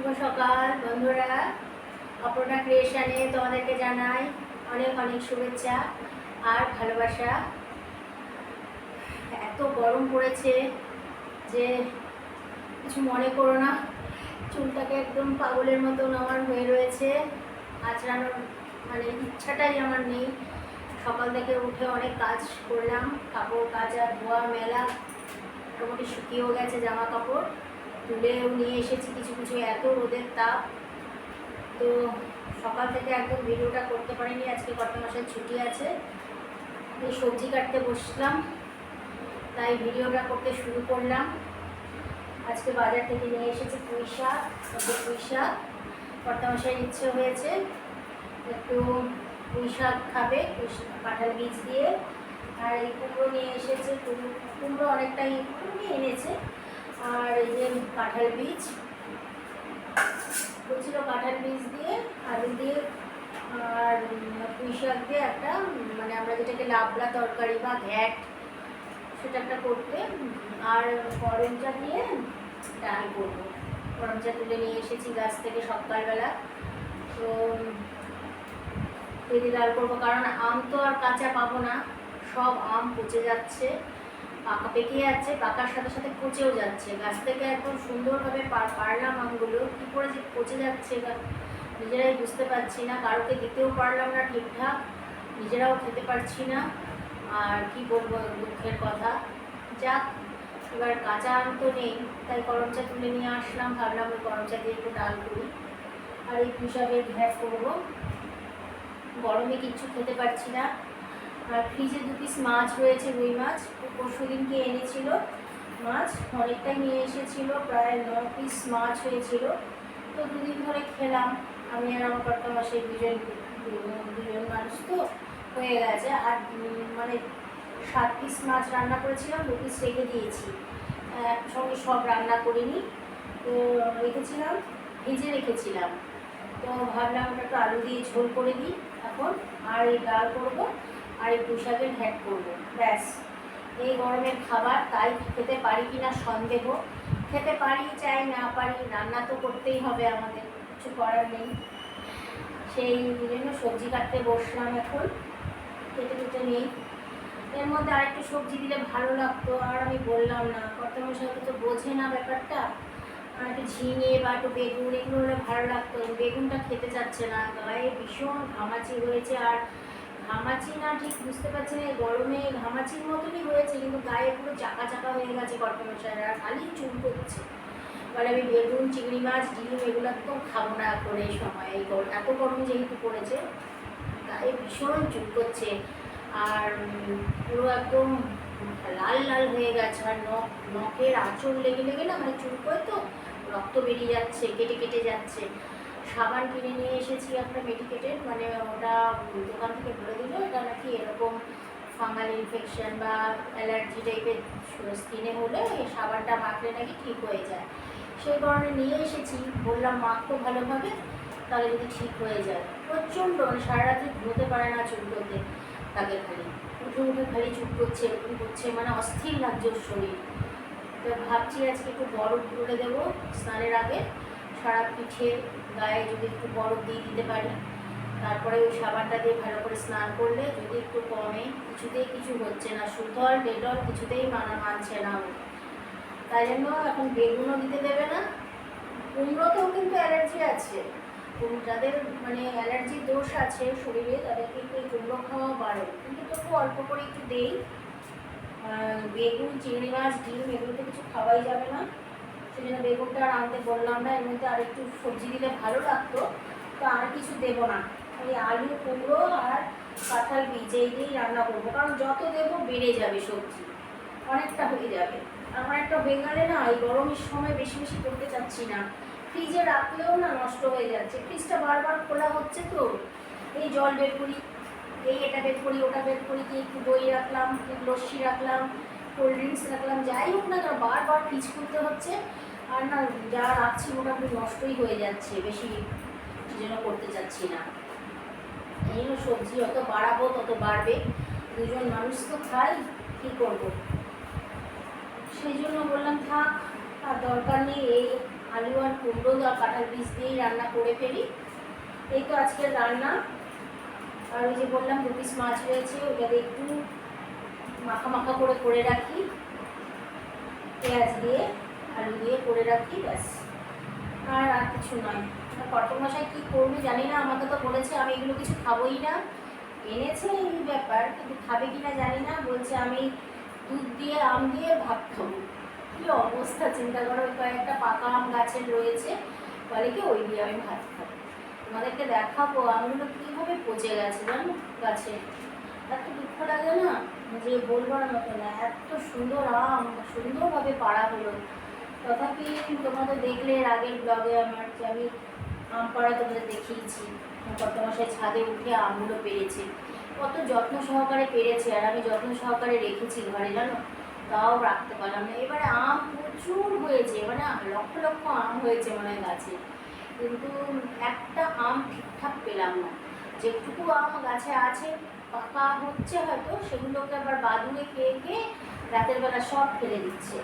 শুভ সকাল, বন্ধুরা। অপর্ণা ক্রিয়েশনে তোমাদেরকে জানাই অনেক অনেক শুভেচ্ছা আর ভালোবাসা। এত গরম পড়েছে যে কিছু মনে করো না। চুলটাকে একদম পাগলের মতন আমার হয়ে রয়েছে। আচড়ানোর মানে ইচ্ছাটাই আমার নেই। সকাল থেকে উঠে অনেক কাজ করলাম। কাপড় কাচা, ধোয়া, মেলা, মোটামুটি শুকিয়েও গেছে জামা কাপড়। তুলেও নিয়ে এসেছি কিছু কিছু এত রোদের তাপ। তো সকাল থেকে একদম ভিডিওটা করতে পারিনি, আজকে কত মাসের ছুটি আছে। এই সবজি কাটতে বসলাম, তাই ভিডিওটা করতে শুরু করলাম। আজকে বাজার থেকে নিয়ে এসেছি পুঁই শাক পুঁই শাক। কর্তা মশাইয়ের ইচ্ছে হয়েছে, একটু পুঁই শাক খাবে কাঁঠাল বীজ দিয়ে। আর এই কুমড়ো নিয়ে এসেছে কুমড়ো কুমড়ো অনেকটাই, কুমড়ো এনেছে। আর এই যে কাঁঠাল বীজ বলছিল কাঁঠাল বীজ দিয়ে, আলু দিয়ে, আর পুঁই দিয়ে একটা মানে আমরা যেটাকে লাবলা তরকারি বা ঘ্যাট, সেটা একটা করতে, আর করমচা দিয়ে ডাল করব। করমচা তুলে নিয়ে এসেছি গাছ থেকে সকালবেলা। তো এই ডাল করব, কারণ আম তো আর কাঁচা পাবো না, সব আম পচে যাচ্ছে। পাকা পেকে যাচ্ছে পাকার সাথে সাথে পচেও যাচ্ছে। গাছ থেকে একদম সুন্দরভাবে পার- পারলাম আমগুলো কী করে যে পচে যাচ্ছে গা- নিজেরাই বুঝতে পারছি না। কারোকে দিতেও পারলাম না ঠিকঠাক, নিজেরাও খেতে পারছি না। আর কি বলব দুঃখের কথা। যাক, এবার কাঁচা আম তো নেই, তাই করমচা তুলে নিয়ে আসলাম। ভাবলাম ওই করমচা দিয়ে একটু ডাল করি। আর এই পুষাবের ভ্যাট করব। গরমে কিচ্ছু খেতে পারছি না। আর ফ্রিজে দু পিস মাছ রয়েছে, রুই মাছ। পরশু দিনকে এনেছিল? মাছ অনেকটাই নিয়ে এসেছিল, প্রায় ন পিস মাছ হয়েছিল। তো দুদিন ধরে খেলাম। আমি আর আমার কর্তা মাসে দুজন দুজন মানুষ তো হয়ে গেছে। আর মানে সাত পিস মাছ রান্না করেছিলাম, দু পিস রেখে দিয়েছি। একসঙ্গে সব রান্না করিনি। তো রেখেছিলাম, ভেজে রেখেছিলাম। তো ভাবলাম ওটা একটু আলু দিয়ে ঝোল করে দিই এখন। আর এই ডাল করব। আর এই পুঁশাকের ঘ্যাট করব। ব্যাস। এই গরমের খাবার তাই খেতে পারি কি না সন্দেহ। খেতে পারি, চাই না পারি, রান্না তো করতেই হবে আমাদের, কিছু করার নেই। সেই জন্য সবজি কাটতে বসলাম এখন কেটে কেটে নেই। এর মধ্যে আরেকটু সবজি দিলে ভালো লাগতো, আর আমি বললাম না। কর্তামশাই তো বোঝে না ব্যাপারটা। আর একটু ঝিঙে বা একটু বেগুন, এগুলো হলে ভালো লাগতো। বেগুনটা খেতে চাচ্ছে না, গায়ে ভীষণ ঘামাচি হয়েছে। আর ঘামাচি না ঠিক বুঝতে পারছি না গরমে ঘামাচির মতনই হয়েছে, কিন্তু গায়ে পুরো চাকা চাকা হয়ে গেছে আর খালি চুল করছে এবার আমি বেগুন, চিংড়ি মাছ, ডিম, এগুলো একদম খাব না করে এই সময়, এই এত গরম যেহেতু পড়েছে, গায়ে ভীষণ চুল করছে আর পুরো একদম লাল লাল হয়ে গেছে, আর নখ, নখের আঁচড় লেগে লেগে না মানে চুল করে তো, রক্ত বেরিয়ে যাচ্ছে, কেটে কেটে যাচ্ছে। সাবান কিনে নিয়ে এসেছি একটা মেডিকেটেড মানে ওটা দোকান থেকে বলে দিল, এটা নাকি এরকম ফাঙ্গাল ইনফেকশন বা অ্যালার্জি টাইপের স্কিনে হলে এই সাবানটা মাখলে নাকি ঠিক হয়ে যায়। সেই কারণে নিয়ে এসেছি, বললাম মাখতো ভালোভাবে, তাহলে যদি ঠিক হয়ে যায়। প্রচণ্ড মানে সারা রাত্রি ঘুমোতে পারে না চুলকোতে তাকে খালি, উঠে উঠে খালি চুপ করছে এরকম করছে মানে অস্থির লাগছে ওর শরীর। তো ভাবছি আজকে একটু বরফ করে দেবো স্নানের আগে। সারা পিঠে গায়ে যদি একটু বরফ দিয়ে দিতে পারি, তারপরে ওই সাবানটা দিয়ে ভালো করে স্নান করলে যদি একটু কমে, কিছুতেই কিছু হচ্ছে না। সুতল, ডেটল কিছুতেই মানা, মানছে না তাই জন্য এখন বেগুনও দিতে দেবে না। কুমড়োতেও কিন্তু অ্যালার্জি আছে। যাদের মানে অ্যালার্জির দোষ আছে শরীরে, তাদেরকে একটু কুমড়ো খাওয়া বাড়ে। কিন্তু তবু অল্প করে একটু দেই। বেগুন, চিংড়ি মাছ, ডিম এগুলো তো কিছু খাওয়াই যাবে না। সেই জন্য বেগুনটা আর আনতে বললাম না মধ্যে আর একটু সবজি দিলে ভালো লাগতো। তো আর কিছু দেবো না। ওই আলু, কুমড়ো আর কাঁঠাল বীজ, এই দিয়েই রান্না করব। কারণ যত দেবো বেড়ে যাবে সবজি। অনেকটা হয়ে যাবে। আমার একটা হয়ে গেলে না এই গরমের সময় বেশি বেশি করতে চাচ্ছি না। ফ্রিজে রাখলেও না নষ্ট হয়ে যাচ্ছে। ফ্রিজটা বারবার খোলা হচ্ছে তো। এই জল বের করি, এই এটা বের করি, ওটা বের করি, কি একটু দই রাখলাম লস্যি রাখলাম কোল্ড ড্রিঙ্কস রাখলাম, যাই হোক না কেন, বারবার ফ্রিজ খুলতে হচ্ছে। আর না, যা রাখছি মোটামুটি নষ্টই হয়ে যাচ্ছে, বেশি যেন করতে চাচ্ছি না। এই জন্য সবজি, যত বাড়াবো তত বাড়বে। দুজন মানুষ তো খাই, কী করব? সেই জন্য বললাম, থাক, আর দরকার নেই, এই আলু আর কুমড়ো আর কাঁঠাল বীজ দিয়েই রান্না করে ফেলি। এই তো আজকের রান্না। আর ওই যে বললাম, দু পিস মাছ রয়েছে দিয়ে একটু মাখা মাখা করে করে রাখি। পেঁয়াজ দিয়ে, আলু দিয়ে করে রাখি, ব্যাস। আর আর কিছু নয়। আর কর্তমশাই কী করবে জানি না, আমাকে তো বলেছে আমি এগুলো কিছু খাবোই না। এনেছে এই ব্যাপার, কিন্তু খাবে কি না জানি না। বলছে আমি দুধ দিয়ে, আম দিয়ে ভাত খাব। কী অবস্থা, চিন্তা করো কয়েকটা পাকা আম গাছের রয়েছে। বলে কি, ওই দিয়ে আমি ভাত খাব। তোমাদেরকে দেখাবো, আমগুলো কীভাবে পচে গেছে জানো, গাছে? এত লাগে না যে বলবার মতো না, এত সুন্দর আম, সুন্দরভাবে পাড়া হলো তথাপি তোমাদের দেখলে এর আগের ব্লগে আমার যে আমি আম পাড়া তোমাদের দেখিয়েছি কত মাসে ছাদে উঠে আমগুলো পেরেছে। কত যত্ন সহকারে পেরেছে, আর আমি যত্ন সহকারে রেখেছি ঘরে, জানো? তাও রাখতে পারলাম না। এবারে আম প্রচুর হয়েছে মানে লক্ষ লক্ষ আম হয়েছে মানে গাছে। কিন্তু একটা আম ঠিকঠাক পেলাম না। যেটুকু আম গাছে আছে পাকা হচ্ছে হয়তো সেগুলোকে আবার বাদুড়ে খেয়ে খেয়ে রাতের বেলা সব ফেলে দিচ্ছে।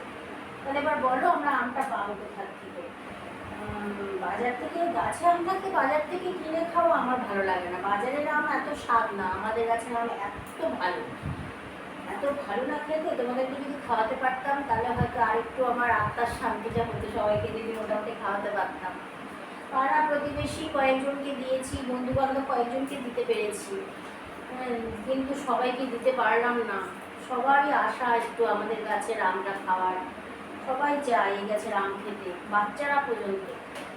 তাহলে এবার বলো আমরা আমটা পাবো কোথার থেকে? বাজার থেকে, গাছে আম থাকতে বাজার থেকে কিনে খাওয়া আমার ভালো লাগে না। বাজারের আম এত স্বাদ না, আমাদের গাছের আম এত ভালো। এত ভালো না খেতে তোমাদেরকে যদি খাওয়াতে পারতাম, তাহলে হয়তো আরেকটু আমার আত্মার শান্তিটা হতো, সবাইকে যদি মোটামুটি খাওয়াতে পারতাম। পাড়া প্রতিবেশী কয়েকজনকে দিয়েছি বন্ধু বান্ধব কয়েকজনকে দিতে পেরেছি। কিন্তু সবাইকে দিতে পারলাম না। সবারই আশা একটু আমাদের গাছের আমটা খাওয়ার। সবাই চায় এই গাছের আম খেতে, বাচ্চারা পর্যন্ত।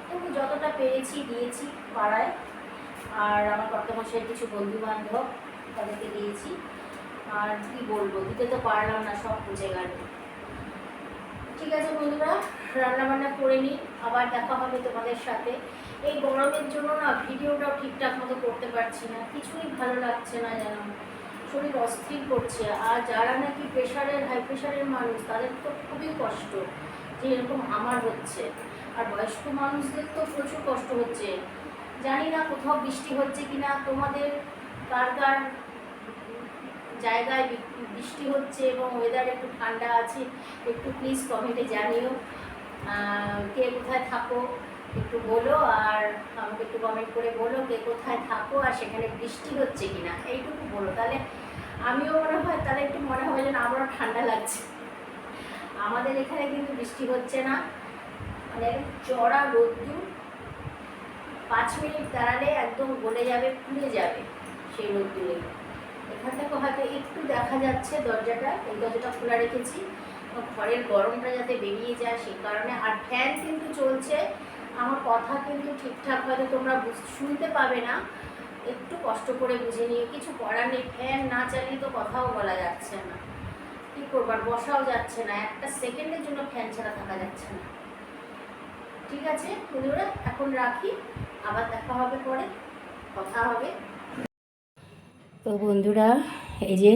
তবু যতটা পেরেছি দিয়েছি পাড়ায়, আর আমার কর্তমশাই কিছু বন্ধু বান্ধব তাদেরকে দিয়েছি। আর কি বলব, দিতে তো পারলাম না সব বুঝে গেল। ঠিক আছে বন্ধুরা, রান্নাবান্না করে নিই, আবার দেখা হবে তোমাদের সাথে। এই গরমের জন্য না ভিডিওটাও ঠিকঠাক মতো করতে পারছি না, কিছুই ভালো লাগছে না যেন। শরীর অস্থির করছে, আর যারা নাকি প্রেশারের হাই প্রেশারের মানুষ, তাদের তো খুবই কষ্ট যে এরকম আমার হচ্ছে। আর বয়স্ক মানুষদের তো প্রচুর কষ্ট হচ্ছে। জানি না কোথাও বৃষ্টি হচ্ছে কি না তোমাদের কার কার জায়গায় বৃষ্টি হচ্ছে এবং ওয়েদার একটু ঠান্ডা আছে, একটু প্লিজ কমেন্টে জানিও। কে কোথায় থাকো একটু বলো, আর আমাকে একটু কমেন্ট করে বলো কে কোথায় থাকো আর সেখানে বৃষ্টি হচ্ছে কিনা, এইটুকু বলো। তাহলে আমিও মনে হয়, তাহলে একটু মনে হবে যে না আমারও ঠান্ডা লাগছে। আমাদের এখানে কিন্তু বৃষ্টি হচ্ছে না। মানে চড়া রোদ্দুর পাঁচ মিনিট দাঁড়ালে একদম গলে যাবে, পুড়ে যাবে সেই রোদ্দুরে। এখান থেকে একটু দেখা যাচ্ছে দরজাটা, এই দরজাটা খোলা রেখেছি। ঘরের গরমটা যাতে বেরিয়ে যায় সেই কারণে। আর ফ্যান কিন্তু চলছে। আমার কথা কিন্তু ঠিকঠাক হয়তো তোমরা শুনতে পাবে না। একটু কষ্ট করে বুঝে নিয়ে কিছু করার নেই। ফ্যান না চালিয়ে তো কথাও বলা যাচ্ছে না। কী করবার বসাও যাচ্ছে না। একটা সেকেন্ডের জন্য ফ্যান ছাড়া থাকা যাচ্ছে না। ঠিক আছে বন্ধুরা? এখন রাখি। আবার দেখা হবে পরে। কথা হবে। তো বন্ধুরা, এই যে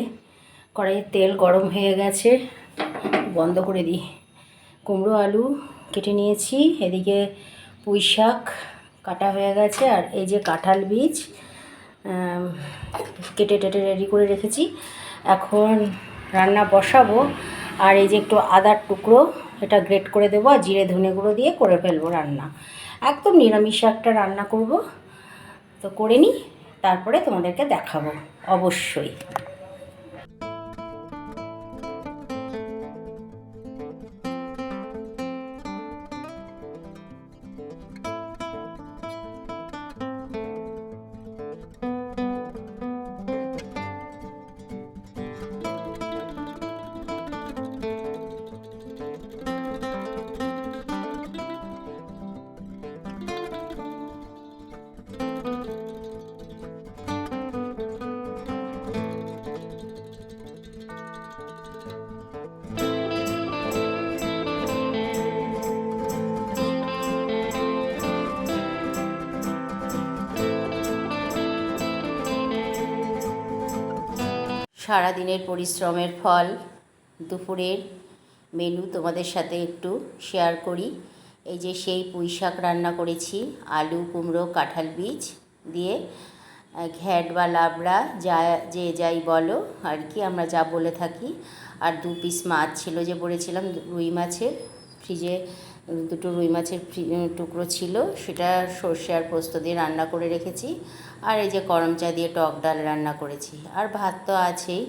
কড়াইয়ের তেল গরম হয়ে গেছে, বন্ধ করে দিই। কুমড়ো আলু কেটে নিয়েছি, এদিকে পুঁই শাক কাটা হয়ে গেছে, আর এই যে কাঁঠাল বীজ কেটে টেটে রেডি করে রেখেছি। এখন রান্না বসাবো, আর এই যে একটু আদার টুকরো, এটা গ্রেট করে দেবো, আর জিরে ধনে গুঁড়ো দিয়ে করে ফেলব রান্না। একদম নিরামিষ একটা রান্না করব। তো করে নিই, তারপরে তোমাদেরকে দেখাবো। অবশ্যই। সারাদিনের পরিশ্রমের ফল দুপুরের মেনু তোমাদের সাথে একটু শেয়ার করি। এই যে সেই পুঁই শাক রান্না করেছি, আলু, কুমড়ো, কাঁঠাল বীজ দিয়ে ঘ্যাট বা লাবড়া, যা, যে যাই বলো আর কি, আমরা যা বলে থাকি। আর দু পিস মাছ ছিল যে বলেছিলাম, রুই মাছের ফ্রিজে দুটো রুই মাছের টুকরো ছিল, সেটা সর্ষে আর পোস্ত দিয়ে রান্না করে রেখেছি। আর এই যে করম চা দিয়ে টক ডাল রান্না করেছি। আর ভাত তো আছেই।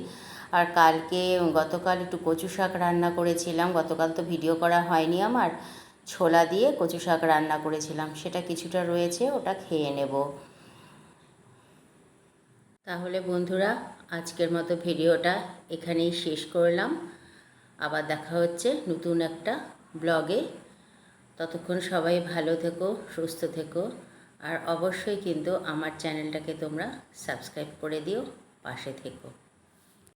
আর কালকে, গতকাল একটু কচু শাক রান্না করেছিলাম। গতকাল তো ভিডিও করা হয়নি আমার। ছোলা দিয়ে কচু শাক রান্না করেছিলাম। সেটা কিছুটা রয়েছে, ওটা খেয়ে নেব। তাহলে বন্ধুরা, আজকের মতো ভিডিওটা এখানেই শেষ করলাম। আবার দেখা হচ্ছে নতুন একটা ব্লগে। ততক্ষণ সবাই ভালো থেকো, সুস্থ থেকো। আর অবশ্যই কিন্তু আমার চ্যানেলটাকে তোমরা সাবস্ক্রাইব করে দিও, পাশে থেকো।